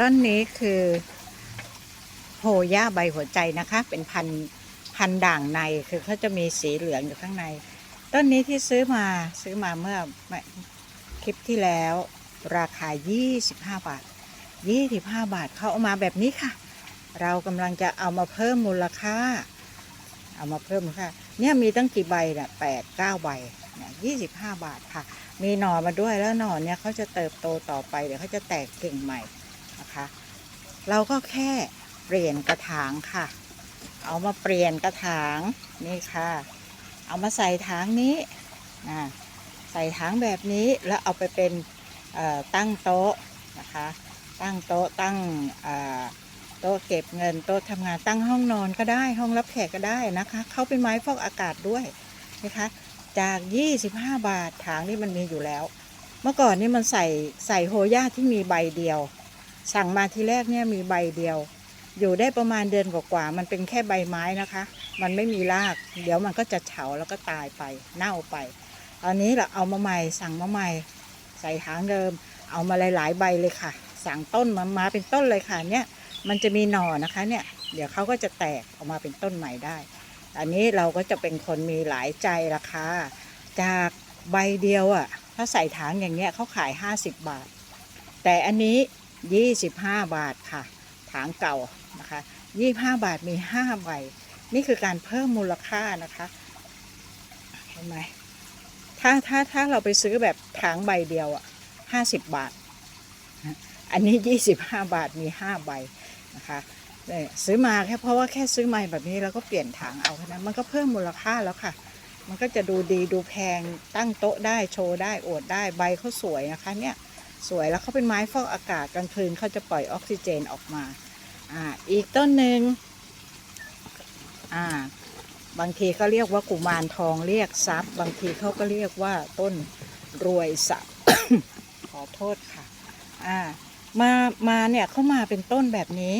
ต้นนี้คือโหย่าใบหัวใจนะคะ เป็นพันพันด่างในคือเขาจะมีสีเหลืองอยู่ข้างใน ต้นนี้ที่ซื้อมาซื้อมาเมื่อคลิปที่แล้ว ราคา 25 บาท 25 บาทเขาเอามาแบบนี้ค่ะ เรากำลังจะเอามาเพิ่มมูลค่า เอามาเพิ่มมูลค่าเนี่ยมีตั้งกี่ใบเนี่ยแปดเก้าใบเนี่ยยี่สิบห้าบาทค่ะ มีหน่อมาด้วยแล้วหน่อเนี่ยเขาจะเติบโตต่อไปเดี๋ยวเขาจะแตกกิ่งใหม่ นะคะ เราก็แค่เปลี่ยนกระถางค่ะ เอามาเปลี่ยนกระถางนี่ค่ะ เอามาใส่ถางนี้นะใส่ถางแบบนี้แล้วเอาไปเป็นตั้งโต๊ะนะคะ ตั้งโต๊ะตั้งโต๊ะเก็บเงินโต๊ะทำงานตั้งห้องนอนก็ได้ห้องรับแขกก็ได้นะคะ เขาเป็นไม้ฟอกอากาศด้วยนะคะจาก 25 บาทถางนี่มันมีอยู่แล้ว เมื่อก่อนนี่มันใส่ใส่โฮย่าที่มีใบเดียว สั่งมาทีแรกเนี่ยมีใบเดียว อยู่ได้ประมาณเดือนกว่าๆมันเป็นแค่ใบไม้นะคะ มันไม่มีราก เดี๋ยวมันก็จะเฉาแล้วก็ตายไปเน่าไป ตอนนี้เราเอามาใหม่สั่งมาใหม่ ใส่ถางเดิม เอามาหลายๆใบเลยค่ะ สั่งต้นมามาเป็นต้นเลยค่ะเนี่ยมันจะมีหน่อนะคะเนี่ยเดี๋ยวเขาก็จะแตกออกมาเป็นต้นใหม่ได้ อันนี้เราก็จะเป็นคนมีหลายใจราคาจากใบเดียวอะ่ะ ถ้าใส่ถางอย่างเงี้ยเขาขาย 50 บาท แต่อันนี้ 25 บาทค่ะ ถางเก่านะคะ 25 บาทมี 5 ใบ นี่คือการเพิ่มมูลค่านะคะ เห็นไหมถ้าถ้าถ้าเราไปซื้อแบบถางใบเดียวอะ่ะ 50 บาท อันนี้ 25 บาทมี 5 ใบนะคะเนี่ยซื้อมาแค่เพราะว่าแค่ซื้อใหม่แบบนี้แล้วก็เปลี่ยนถางเอาแค่นั้นมันก็เพิ่มมูลค่าแล้วค่ะ มันก็จะดูดีดูแพงตั้งโต๊ะได้โชว์ได้อวดได้ใบเขาสวยนะคะเนี่ย สวยแล้วเขาเป็นไม้ฟอกอากาศกลางคืนเขาจะปล่อยออกซิเจนออกมาอ่าอีกต้นหนึ่งอ่าบางทีเขาเรียกว่ากุมารทองเรียกทรัพย์ บางทีเขาก็เรียกว่าต้นรวยทรัพย์ขอโทษค่ะอ่ามามาเนี่ยเขามาเป็นต้นแบบนี้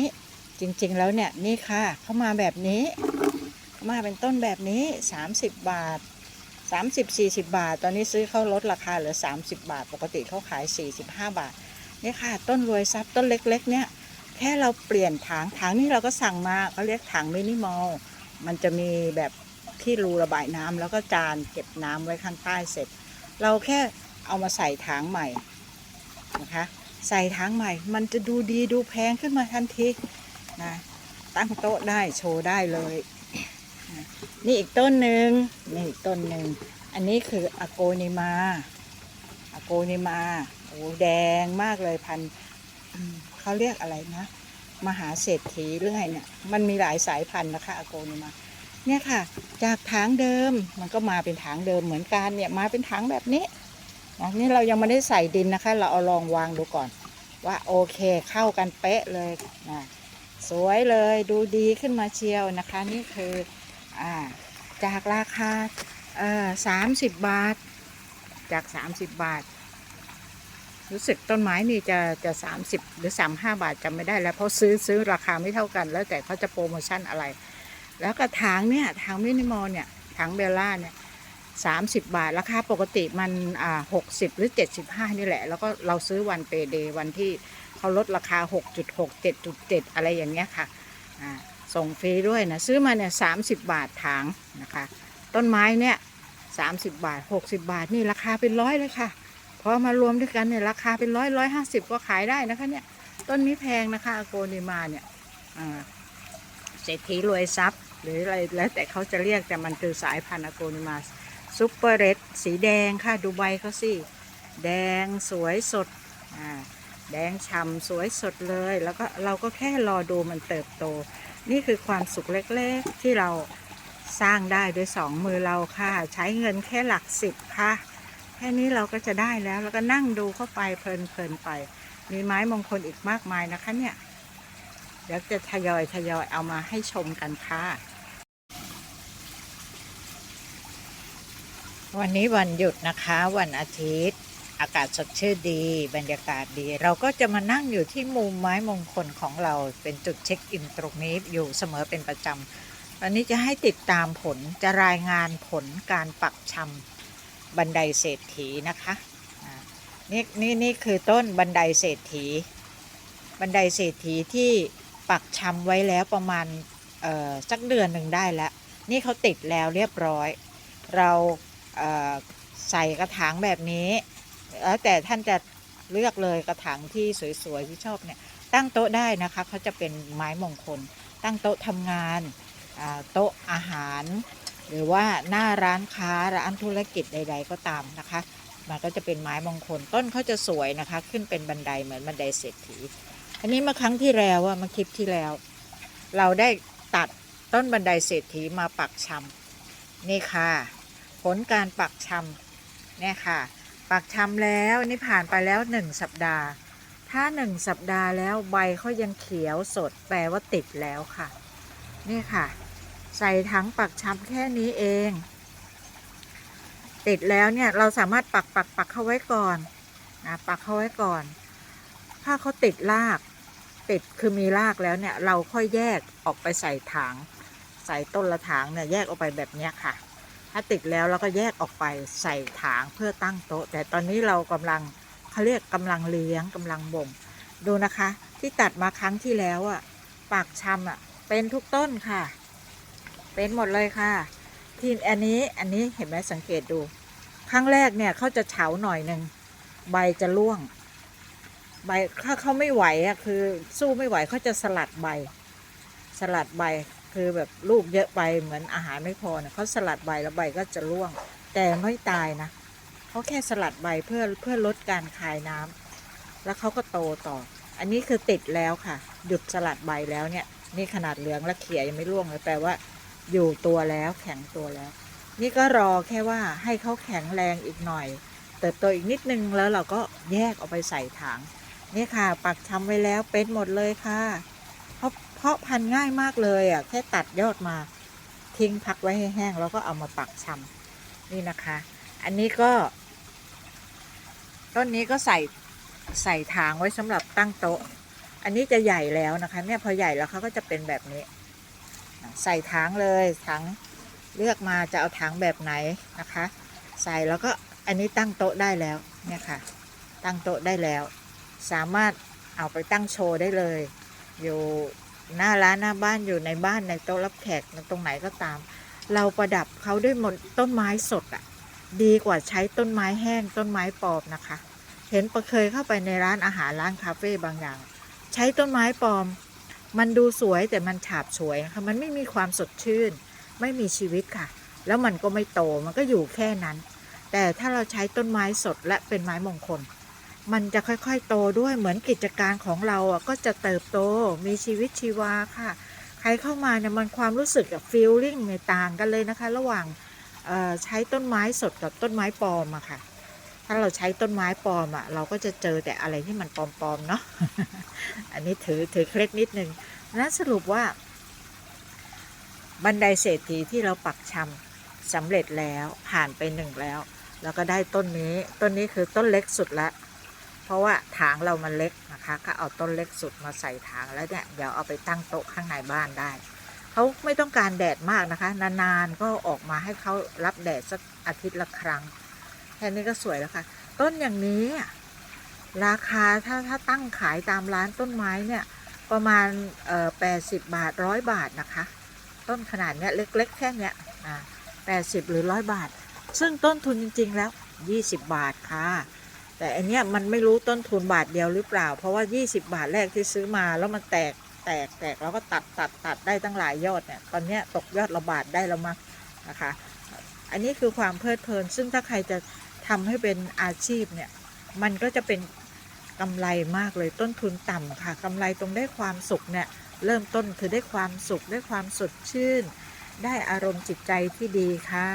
จริงๆแล้วเนี่ยนี่ค่ะเขามาแบบนี้ มาเป็นต้นแบบนี้ 30 บาท 30 40 บาท ตอนนี้ซื้อเขาลดราคาเหลือ 30 บาท ปกติเขาขาย 45 บาทนี่ค่ะ ต้นรวยทรัพต้นเล็กๆ เนี่ย แค่เราเปลี่ยนถางถางนี่เราก็สั่งมาเขาเรียกถังมินิมอลมันจะมีแบบที่รูระบายน้ำแล้วก็จานเก็บน้ำไว้ข้างใต้เสร็จ เราแค่เอามาใส่ถางใหม่นะคะใส่ถางใหม่ มันจะดูดีดูแพงขึ้นมาทันทีนะตั้งโต๊ะได้โชว์ได้เลย นี่อีกต้นหนึ่งนี่อีกต้นหนึ่ง อันนี้คืออโกนิมาอโกนิมา โอ้แดงมากเลยพันเขาเรียกอะไรนะ มหาเศรษฐีหรือไงเนี่ย มันมีหลายสายพันธุ์นะคะอโกนิมา เนี่ยค่ะ จากถางเดิมมันก็มาเป็นถางเดิมเหมือนกันเนี่ยมาเป็นถางแบบนี้นะนี่เรายังไม่ได้ใส่ดินนะคะ เราเอาลองวางดูก่อน ว่าโอเคเข้ากันเป๊ะเลยนะสวยเลยดูดีขึ้นมาเชียวนะคะ นี่คือ จากราคาสามสิบบาท จากสามสิบบาท รู้สึกต้นไม้นี่จะจะสามสิบหรือสามห้าบาทจำไม่ได้แล้ว เพราะซื้อซื้อราคาไม่เท่ากัน แล้วแต่เขาจะโปรโมชั่นอะไร แล้วก็ถางเนี่ยถางมินิมอลเนี่ยถางเบลล่าเนี่ยสามสิบบาท ราคาปกติมันอ่าหกสิบหรือเจ็ดสิบห้านี่แหละ แล้วก็เราซื้อวันเปเดย์วันที่เขาลดราคาหกจุดหกเจ็ดจุดเจ็ดอะไรอย่างเงี้ยค่ะอ่า ส่งฟรีด้วยนะซื้อมาเนี่ยสาบาทถางนะคะ ต้นไม้เนี่ยสาบาท 60 บาทนี่ราคาเป็นร้อยเลยค่ะพอมารวมด้วยกันเนี่ยราคาเป็นร้อยร้อยห้าสิบก็ขายได้นะคะเนี่ยต้นนี้แพงนะคะอโกนิมาเนี่ยเศรษฐีรวยทรัพย์ หรืออะไรแล้วแต่เขาจะเรียกแต่มันคือสายพันธุ์อโกนิมาซุปเปอร์เรดสีแดงค่ะดูใบเขาสิแดงสวยสดแดงฉ่ำสวยสดเลย แล้วก็เราก็แค่รอดูมันเติบโต นี่คือความสุขเล็กๆที่เราสร้างได้ด้วยสองมือเราค่ะ ใช้เงินแค่หลักสิบค่ะ แค่นี้เราก็จะได้แล้ว แล้วก็นั่งดูเข้าไปเพลินๆไป มีไม้มงคลอีกมากมายนะคะเนี่ย เดี๋ยวจะทยอยทยอยเอามาให้ชมกันค่ะ วันนี้วันหยุดนะคะ วันอาทิตย์ อากาศสดชื่นดี บรรยากาศดี เราก็จะมานั่งอยู่ที่มุมไม้มงคลของเราเป็นจุดเช็คอินตรงนี้อยู่เสมอเป็นประจำวันนี้จะให้ติดตามผลจะรายงานผลการปักชำบันไดเศรษฐีนะคะนี่นี่นี่คือต้นบันไดเศรษฐี บันไดเศรษฐีที่ปักชำไว้แล้วประมาณสักเดือนหนึ่งได้แล้ว นี่เขาติดแล้วเรียบร้อย เราเใส่กระถางแบบนี้ แล้วแต่ท่านจะเลือกเลยกระถางที่สวยๆที่ชอบเนี่ยตั้งโต๊ะได้นะคะเขาจะเป็นไม้มงคล ตั้งโต๊ะทำงานโต๊ะอาหาร หรือว่าหน้าร้านค้าร้านธุรกิจใด ๆ ก็ตามนะคะ มันก็จะเป็นไม้มงคล ต้นเขาจะสวยนะคะ ขึ้นเป็นบันไดเหมือนบันไดเศรษฐี อันนี้เมื่อครั้งที่แล้วอะเมื่อคลิปที่แล้ว เราได้ตัดต้นบันไดเศรษฐีมาปักชำนี่ค่ะ ผลการปักชำเนี่ยค่ะ ปักชำแล้วนี่ผ่านไปแล้วหนึ่งสัปดาห์ ถ้าหนึ่งสัปดาห์แล้วใบเขายังเขียวสดแปลว่าติดแล้วค่ะ นี่ค่ะ ใส่ถังปักชำแค่นี้เอง ติดแล้วเนี่ยเราสามารถปักปักปักเข้าไว้ก่อนนะปักเข้าไว้ก่อน ถ้าเขาติดราก ติดคือมีรากแล้วเนี่ยเราค่อยแยกออกไปใส่ถังใส่ต้นละถังเนี่ยแยกออกไปแบบนี้ค่ะ ถ้าติดแล้วเราก็แยกออกไปใส่ถังเพื่อตั้งโต๊ะ แต่ตอนนี้เรากำลังเขาเรียกกำลังเลี้ยงกำลังบ่มดูนะคะ ที่ตัดมาครั้งที่แล้วอะปักชำอะเป็นทุกต้นค่ะ เป็นหมดเลยค่ะ ทีอันนี้อันนี้เห็นไหมสังเกตดู ครั้งแรกเนี่ยเขาจะเฉาหน่อยหนึ่งใบจะร่วง ใบถ้าเขาไม่ไหวอะคือ สู้ไม่ไหวเขาจะสลัดใบ สลัดใบ คือแบบลูกเยอะไปเหมือนอาหารไม่พอเนี่ยเขาสลัดใบแล้วใบก็จะร่วง แต่ไม่ตายนะเขาแค่สลัดใบเพื่อเพื่อลดการคายน้ำแล้วเขาก็โตต่อ อันนี้คือติดแล้วค่ะ หยุดสลัดใบแล้วเนี่ย นี่ขนาดเหลืองและเขียยังไม่ร่วงเลยแปลว่า อยู่ตัวแล้วแข็งตัวแล้ว นี่ก็รอแค่ว่าให้เขาแข็งแรงอีกหน่อย เติบโตอีกนิดนึงแล้วเราก็แยกออกไปใส่ถังนี่ค่ะ ปักชำไว้แล้วเป็นหมดเลยค่ะ ราะเพาะพันธุ์ง่ายมากเลยอะแค่ตัดยอดมาทิ้งพักไว้ให้แห้งแล้วก็เอามาปักชำนี่นะคะ อันนี้ก็ ต้นนี้ก็ใส่ใส่ถางไว้สำหรับตั้งโต๊ะ อันนี้จะใหญ่แล้วนะคะ เนี่ยพอใหญ่แล้วเขาก็จะเป็นแบบนี้ ใส่ถังเลยถังเลือกมาจะเอาถังแบบไหนนะคะ ใส่แล้วก็อันนี้ตั้งโต๊ะได้แล้วเนี่ยค่ะ ตั้งโต๊ะได้แล้ว สามารถเอาไปตั้งโชว์ได้เลย อยู่ หน้าร้านหน้าบ้านอยู่ในบ้านในโต๊ะรับแขกตรงไหนก็ตาม เราประดับเขาด้วยมต้นไม้สดอะ่ะ ดีกว่าใช้ต้นไม้แห้งต้นไม้ปลอมนะคะ เห็นประเคยเข้าไปในร้านอาหารร้านคาเฟ่บางอย่าง ใช้ต้นไม้ปลอม มันดูสวยแต่มันฉาบฉวยนะคะมันไม่มีความสดชื่น ไม่มีชีวิตค่ะ แล้วมันก็ไม่โตมันก็อยู่แค่นั้น แต่ถ้าเราใช้ต้นไม้สดและเป็นไม้มงคล มันจะค่อยๆ โตด้วยเหมือนกิจการของเราอะก็จะเติบโตมีชีวิตชีวาค่ะ ใครเข้ามาเนี่ยมันความรู้สึกกับฟีลลิ่งเนี่ยต่างกันเลยนะคะ ระหว่างใช้ต้นไม้สดกับต้นไม้ปลอมอะค่ะ ถ้าเราใช้ต้นไม้ปลอมอะเราก็จะเจอแต่อะไรที่มันปลอมๆเนาะอันนี้ถือถือเคล็ดนิดนึงนั้นสรุปว่า บันไดเศรษฐีที่เราปักชำสำเร็จแล้วผ่านไปหนึ่งแล้ว แล้วก็ได้ต้นนี้ ต้นนี้คือต้นเล็กสุดละ เพราะว่าถางเรามันเล็กนะคะ ก็เอาต้นเล็กสุดมาใส่ถางแล้วเนี่ยเดี๋ยวเอาไปตั้งโต๊ะข้างในบ้านได้เขาไม่ต้องการแดดมากนะคะ นานๆก็ออกมาให้เขารับแดดสักอาทิตย์ละครั้งแค่นี้ก็สวยแล้วค่ะ ต้นอย่างนี้ราคาถ้าถ้าตั้งขายตามร้านต้นไม้เนี่ยประมาณเอ่อแปดสิบบาทร้อยบาทนะคะ ต้นขนาดเนี้ยเล็กๆ แค่เนี้ยอ่าแปดสิบหรือร้อยบาท ซึ่งต้นทุนจริง ๆ แล้วยี่สิบบาทค่ะ แต่อันเนี้ยมันไม่รู้ต้นทุนบาทเดียวหรือเปล่า เพราะว่า 20 บาทแรกที่ซื้อมาแล้วมันแตกแตกแตกแล้วก็ตัดตัดตัดได้ตั้งหลายยอดเนี่ยตอนเนี้ยตกยอดละบาทได้แล้วมั้งนะคะ อันนี้คือความเพลิดเพลิน ซึ่งถ้าใครจะทำให้เป็นอาชีพเนี่ยมันก็จะเป็นกำไรมากเลยต้นทุนต่ำค่ะกำไรตรงได้ความสุขเนี่ยเริ่มต้นคือได้ความสุขได้ความสดชื่น ได้อารมณ์จิตใจที่ดีค่ะ